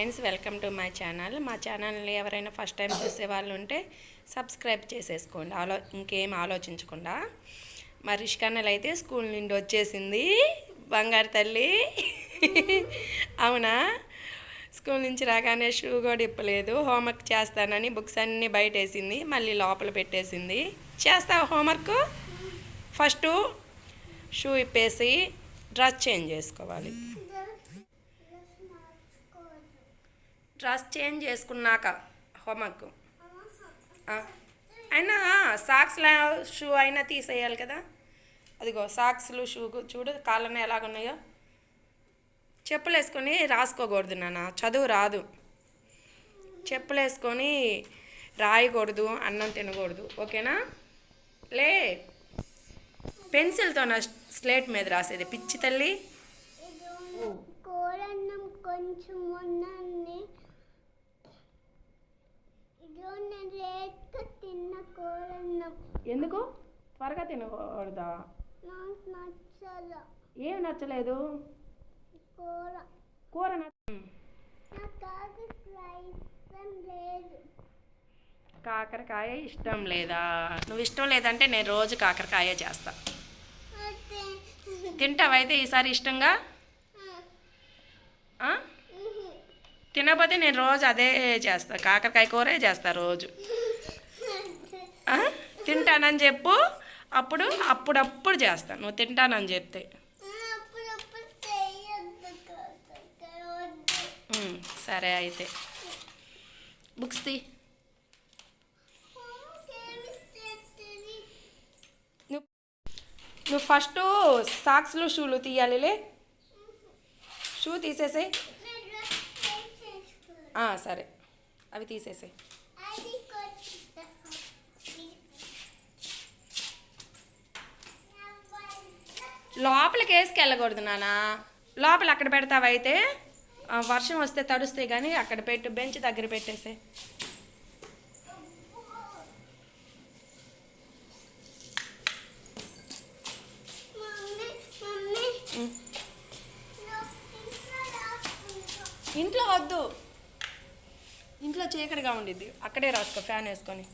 Friends welcome to my channel. మా ఛానల్ని ఎవరైనా ఫస్ట్ టైం చూసే వాళ్ళు ఉంటే సబ్స్క్రైబ్ చేసేసుకోండి. ఆలో ఇంకేం ఆలోచించకుండా. మా రిష్కన్నెలు అయితే స్కూల్ నుండి వచ్చేసింది. బంగారు తల్లి. అవునా? స్కూల్ నుంచి రాగానే షూ కూడా ఇప్పలేదు. హోంవర్క్ చేస్తానని బుక్స్ అన్నీ బయట వేసింది మళ్ళీ లోపల పెట్టేసింది. చేస్తావు హోంవర్క్? ఫస్ట్ షూ ఇప్పేసి డ్రెస్ చేంజ్ చేసుకోవాలి. డ్రెస్ చేంజ్ చేసుకున్నాక హోంవర్క్. అయినా సాక్స్ల షూ అయినా తీసేయాలి కదా. అదిగో సాక్స్లు షూ చూడు కాళ్ళని ఎలాగున్నాయో చెప్పులు వేసుకొని రాసుకోకూడదు నాన్న చదువు రాదు. చెప్పులు వేసుకొని రాయకూడదు అన్నం తినకూడదు ఓకేనా? లే పెన్సిల్తో నా స్లేట్ మీద రాసేది పిచ్చి తల్లి. కూరన్నం కొంచెం ఎందుకు? త్వరగా తినకూడదా? ఏం నచ్చలేదు? కూర. కాకరకాయ ఇష్టం లేదా? నువ్వు ఇష్టం లేదంటే నేను రోజు కాకరకాయ చేస్తా. తింటావైతే ఈసారి ఇష్టంగా? ఆ? తినకపోతే నేను రోజు అదే చేస్తాను కాకరకాయ కూరే చేస్తా రోజు. తింటానని చెప్పు. అప్పుడు అప్పుడప్పుడు చేస్తాను నువ్వు తింటానని చెప్తే. సరే అయితే. బుక్స్ తీ. నువ్వు నువ్వు ఫస్ట్ సాక్స్లు షూలు తీయాలిలే. షూ తీసేసాయి. సరే. అవి తీసేసే లోపలికి వేసుకెళ్ళకూడదు నాన్న లోపల అక్కడ పెడతావైతే వర్షం వస్తే తడుస్తాయి కానీ అక్కడ పెట్టు బెంచ్ దగ్గర పెట్టేసే ఇంట్లో వద్దు. ఇంట్లో చీకటిగా ఉండిద్ది. అక్కడే రాసుకో ఫ్యాన్ వేసుకొని.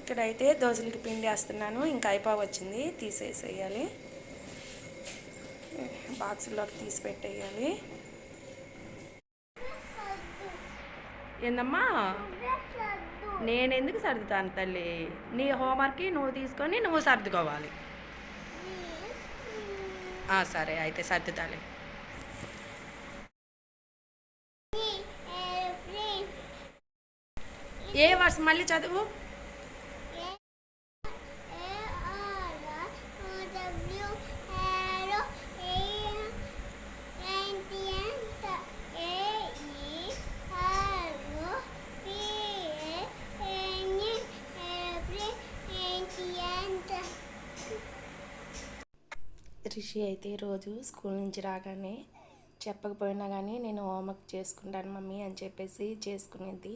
ఇక్కడైతే దోశలకి పిండి వేస్తున్నాను. ఇంకా అయిపో వచ్చింది. తీసేసేయాలి. బాక్సుల్లోకి తీసి పెట్టేయాలి. ఏందమ్మా? నేను ఎందుకు సర్దుతాను తల్లి? నీ హోంవర్క్కి నువ్వు తీసుకొని నువ్వు సర్దుకోవాలి. సరే అయితే సర్దుతాలే ఏ వర్స్ మళ్ళీ చదువు? ఆర్ డబ్ల్యూ ఏ రిషి అయితే రోజు స్కూల్ నుంచి రాగానే చెప్పకపోయినా కానీ నేను హోంవర్క్ చేసుకుంటాను మమ్మీ అని చెప్పేసి చేసుకునేది.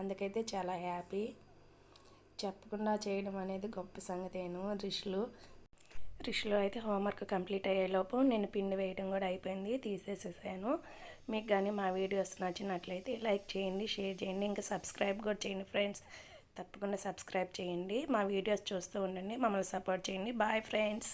అందుకైతే చాలా హ్యాపీ. చెప్పకుండా చేయడం అనేది గొప్ప సంగతేను రిషులు. రిషులు అయితే హోంవర్క్ కంప్లీట్ అయ్యేలోపు నేను పిండి వేయడం కూడా అయిపోయింది తీసేసేసాను. మీకు కానీ మా వీడియోస్ నచ్చినట్లయితే లైక్ చేయండి షేర్ చేయండి ఇంకా సబ్స్క్రైబ్ కూడా చేయండి ఫ్రెండ్స్. తప్పకుండా సబ్స్క్రైబ్ చేయండి మా వీడియోస్ చూస్తూ ఉండండి మమ్మల్ని సపోర్ట్ చేయండి. Bye friends.